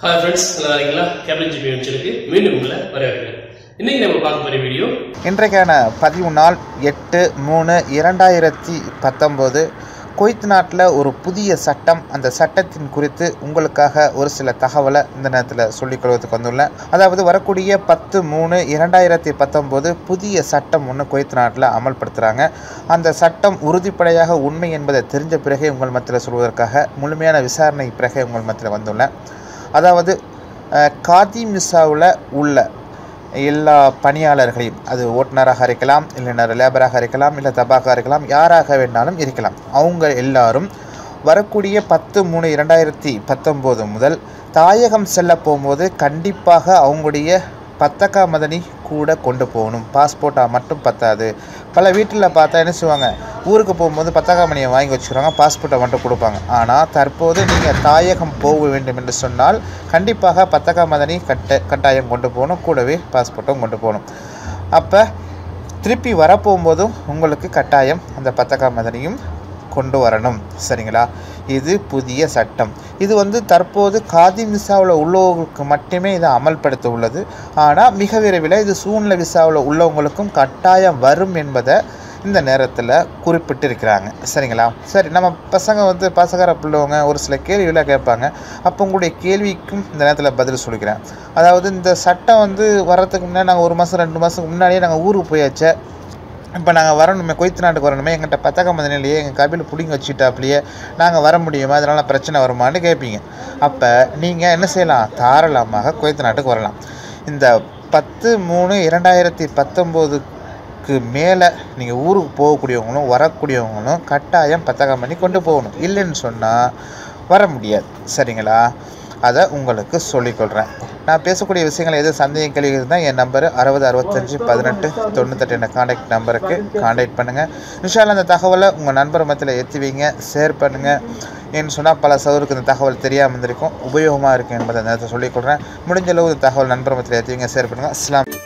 Hi friends நல்லா இருக்கீங்களா? Cable GB வெஞ்சருக்கு மீண்டும் உங்களை வரவேற்கிறேன். இன்றைக்கி நம்ம பார்க்க போகிற வீடியோ இன்றைக்கான பதிவு நாள் எட்டு மூணு இரண்டாயிரத்தி பத்தொம்போது குவைத் நாட்டில் ஒரு புதிய சட்டம். அந்த சட்டத்தின் குறித்து உங்களுக்காக ஒரு சில தகவலை இந்த நேரத்தில் சொல்லிக்கொள்வதற்கு வந்துள்ளேன். அதாவது வரக்கூடிய பத்து மூணு இரண்டாயிரத்தி பத்தொம்போது புதிய சட்டம் ஒன்று குவைத் நாட்டில் அமல்படுத்துகிறாங்க அந்த சட்டம் உறுதிப்படையாக உண்மை என்பதை தெரிஞ்ச பிறகே உங்கள் மத்தியில் சொல்வதற்காக முழுமையான விசாரணை பிறகே உங்கள் மத்தியில் வந்துள்ளேன். அதாவது காதி மிஸ்ஸாவில் உள்ள எல்லா பணியாளர்களையும் அது ஓட்டுநராக இருக்கலாம் இல்லைன்னா லேபராக இருக்கலாம் இல்லை தபாக இருக்கலாம் யாராக வேணாலும் இருக்கலாம். அவங்க எல்லாரும் வரக்கூடிய பத்து மூணு இரண்டாயிரத்தி பத்தொம்போது முதல் தாயகம் செல்ல போகும்போது கண்டிப்பாக அவங்களுடைய பத்தக்கா மதனி கூட கொண்டு போகணும். பாஸ்போர்ட்டாக மட்டும் பத்தாது. பல வீட்டில் பார்த்தா என்ன செய்வாங்க? ஊருக்கு போகும்போது பத்தக்கா மணியை வாங்கி வச்சுக்கிறாங்க. பாஸ்போர்ட்டை மட்டும் கொடுப்பாங்க. ஆனால் தற்போது நீங்கள் தாயகம் போக வேண்டும் என்று சொன்னால் கண்டிப்பாக பத்தக்கா மதனி கட்ட கட்டாயம் கொண்டு போகணும். கூடவே பாஸ்போர்ட்டும் கொண்டு போகணும். அப்போ திருப்பி வரப்போகும்போதும் உங்களுக்கு கட்டாயம் அந்த பத்தக்கா மதனியும் கொண்டு வரணும். சரிங்களா? இது புதிய சட்டம். இது வந்து தற்போது காதி விசாவில் உள்ளவங்களுக்கு மட்டுமே இதை அமல்படுத்த உள்ளது ஆனால் மிக விரைவில் இது சூழ்நிலை விசாவில் உள்ளவங்களுக்கும் கட்டாயம் வரும் என்பதை இந்த நேரத்தில் குறிப்பிட்டிருக்கிறாங்க. சரிங்களா? சரி நம்ம பசங்க வந்து பசகார பிள்ளைவங்க ஒரு சில கேள்விகளாக கேட்பாங்க. அப்போ உங்களுடைய கேள்விக்கும் இந்த நேரத்தில் பதில் சொல்லிக்கிறேன். அதாவது இந்த சட்டம் வந்து வர்றதுக்கு முன்னாடி நாங்கள் ஒரு மாதம் ரெண்டு மாதத்துக்கு முன்னாடியே நாங்கள் ஊருக்கு போயாச்சே. இப்போ நாங்கள் வரணுமே கொய்த்து நாட்டுக்கு வரணுமே எங்கிட்ட பத்தக்க மதனிலேயே எங்கள் கபில் பிடிங்கி வச்சுட்டாப்லையே நாங்கள் வர முடியுமா? அதனால் பிரச்சனை வருமான்னு கேட்பீங்க அப்போ நீங்கள் என்ன செய்யலாம்? தாராளமாக கொய்த்து நாட்டுக்கு வரலாம். இந்த பத்து மூணு இரண்டாயிரத்தி பத்தொம்போதுக்கு மேலே நீங்கள் ஊருக்கு போகக்கூடியவங்களும் வரக்கூடியவங்களும் கட்டாயம் பத்தகம் பண்ணி கொண்டு போகணும். இல்லைன்னு சொன்னால் வர முடியாது. சரிங்களா? அதை உங்களுக்கு சொல்லிக்கொள்கிறேன் நான் பேசக்கூடிய விஷயங்கள் எது சந்தேகம் கேள்வி இருந்தால் என் நம்பர் அறுபது அறுபத்தஞ்சு பதினெட்டு தொண்ணூத்தெட்டு என்ற காண்டாக்ட் நம்பருக்கு காண்டாக்ட் பண்ணுங்கள் நிஷால் அந்த தகவலை உங்கள் நண்பர் மத்தியில் ஏற்றி வைங்க ஷேர் பண்ணுங்கள் ஏன்னு சொன்னால் பல சவருக்கு இந்த தகவல் தெரியாமல் இருந்திருக்கும் உபயோகமாக இருக்கும் என்பதை நேரத்தை சொல்லிக்கொள்கிறேன் முடிஞ்ச அளவு இந்த தகவல் நண்பர் மத்தியில் ஏற்றி வைங்க ஷேர் பண்ணுங்கள் அஸ்லாம்